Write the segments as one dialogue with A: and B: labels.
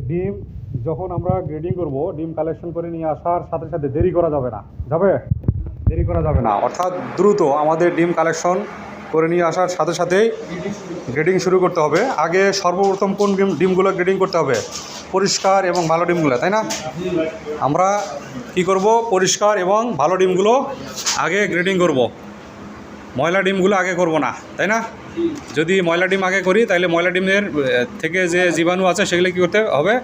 A: ডিম যখন আমরা গ্রেডিং করব, ডিম কালেকশন করে নিয়ে আসার সাথে সাথে দেরি করা যাবে না। যাবে? দেরি করা যাবে না। অর্থাৎ দ্রুত আমাদের ডিম কালেকশন করে নিয়ে আসার সাথে সাথেই গ্রেডিং শুরু করতে হবে। আগে সর্বপ্রথম কোন ডিম, ডিমগুলো গ্রেডিং করতে হবে? পরিষ্কার এবং ভালো ডিমগুলো, তাই না? আমরা কি করব? পরিষ্কার এবং ভালো ডিমগুলো আগে গ্রেডিং করব। ময়লা ডিমগুলো আগে করব না, তাই না? যদি ময়লা ডিম আগে করি তাহলে ময়লা ডিমের থেকে যে জীবাণু আছে, সেগুলো কী করতে হবে?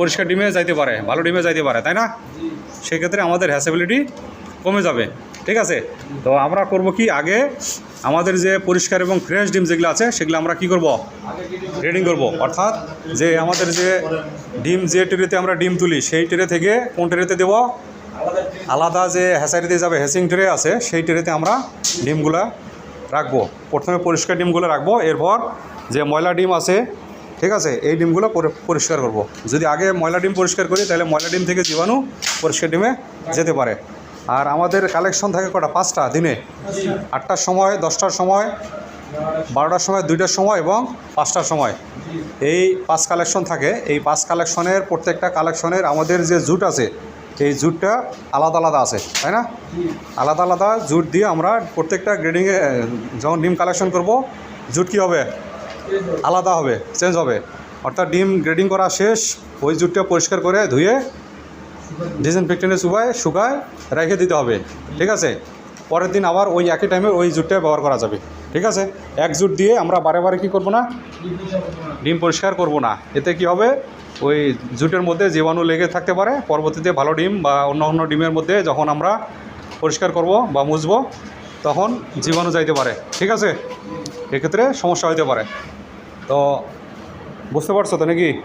A: পরিষ্কার ডিমে যাইতে পারে, ভালো ডিমে যাইতে পারে, তাই না? সেক্ষেত্রে আমাদের হ্যাসেবিলিটি কমে যাবে, ঠিক আছে? তো আমরা করব কি আগে আমাদের যে পরিষ্কার এবং ফ্রেশ ডিম যেগুলো আছে, সেগুলো আমরা কি করব? গ্রেডিং করব, অর্থাৎ যে আমাদের যে ডিম, যে ট্রেতে আমরা ডিম তুলি, সেই ট্রে থেকে কোন ট্রেতে দেবো? আলাদা যে হ্যাচারিতে যাবে হ্যাচিং ট্রে আছে, সেই ট্রেতে আমরা ডিমগুলো রাখব। প্রথমে পরিষ্কার ডিমগুলো রাখব, এরপর যে ময়লা ডিম আছে, ঠিক আছে, এই ডিমগুলো পরিষ্কার করব। যদি আগে ময়লা ডিম পরিষ্কার করি, তাহলে ময়লা ডিম থেকে জীবাণু পরিষ্কার ডিমে যেতে পারে। আর আমাদের কালেকশন থাকে কটা? পাঁচটা দিনে। আটটার সময়, দশটার সময়, বারোটার সময়, দুইটার সময় এবং পাঁচটার সময়। এই পাঁচ কালেকশন থাকে। এই পাঁচ কালেকশনের প্রত্যেকটা কালেকশনের আমাদের যে জুট আছে এই জুটটা আলাদা আলাদা আছে, তাই না? আলাদা আলাদা জুট দিয়ে আমরা প্রত্যেকটা গ্রেডিংয়ে যখন ডিম কালেকশন করব, জুট কী হবে? আলাদা হবে চেঞ্জ হবে। অর্থাৎ ডিম গ্রেডিং করা শেষ, ওই জুটটা পরিষ্কার করে ধুয়ে ডিসইনফেক্টেন্টে শুকায় শুকায় রেখে দিতে হবে, ঠিক আছে? পরের দিন আবার ওই একই টাইমে ওই জুটটা ব্যবহার করা যাবে, ঠিক আছে? এক জুট দিয়ে আমরা বারে বারে কী করব না? ডিম পরিষ্কার করব না। এতে কি হবে? ওই জুটের মধ্যে জীবাণু লেগে থাকতে পারে, পরবর্তীতে ভালো ডিম বা অন্য অন্য ডিমের মধ্যে যখন আমরা পরিষ্কার করব বা মুছবো, তখন জীবাণু যাইতে পারে, ঠিক আছে? এক্ষেত্রে সমস্যা হইতে পারে। তো, বুঝতে পারছ তো নাকি?